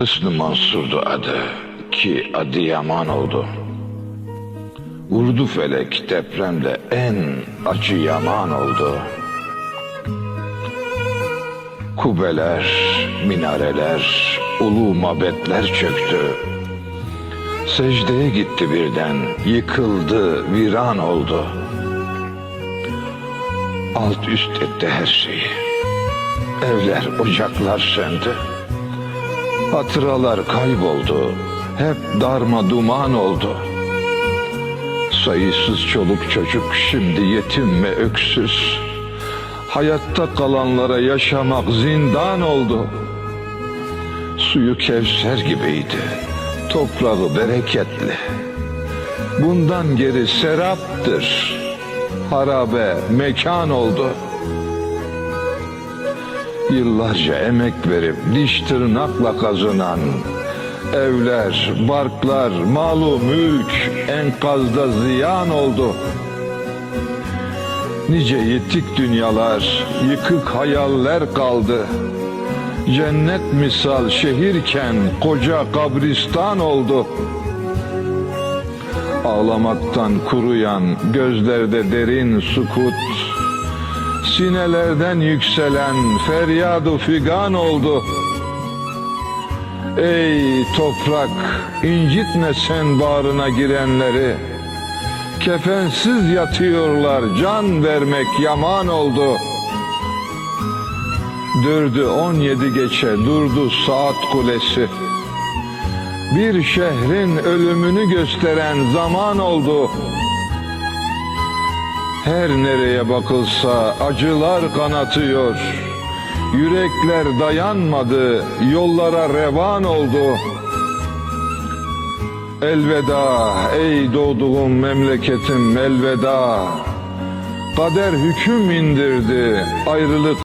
Hüsnü Mansur'du adı ki adı yaman oldu. Vurdu felek depremde en acı yaman oldu. Kubeler, minareler, ulu mabetler çöktü. Secdeye gitti birden, yıkıldı, viran oldu. Alt üst etti her şeyi. Evler, ocaklar söndü. Hatıralar kayboldu. Hep darma duman oldu. Sayısız çoluk çocuk şimdi yetim ve öksüz. Hayatta kalanlara yaşamak zindan oldu. Suyu kevser gibiydi. Toprağı bereketli. Bundan geri seraptır. Harabe mekan oldu. Yıllarca emek verip diş tırnakla kazınan evler, barklar, malu mülk enkazda ziyan oldu. Nice yitik dünyalar, yıkık hayaller kaldı. Cennet misal şehirken koca kabristan oldu. Ağlamaktan kuruyan gözlerde derin sukut, sinelerden yükselen feryadu figan oldu. Ey toprak, incitme sen bağrına girenleri. Kefensiz yatıyorlar, can vermek yaman oldu. Dürdü on yedi geçe, durdu saat kulesi. Bir şehrin ölümünü gösteren zaman oldu. Her nereye bakılsa acılar kanatıyor. Yürekler dayanmadı, yollara revan oldu. Elveda ey doğduğum memleketim elveda. Kader hüküm indirdi, ayrılık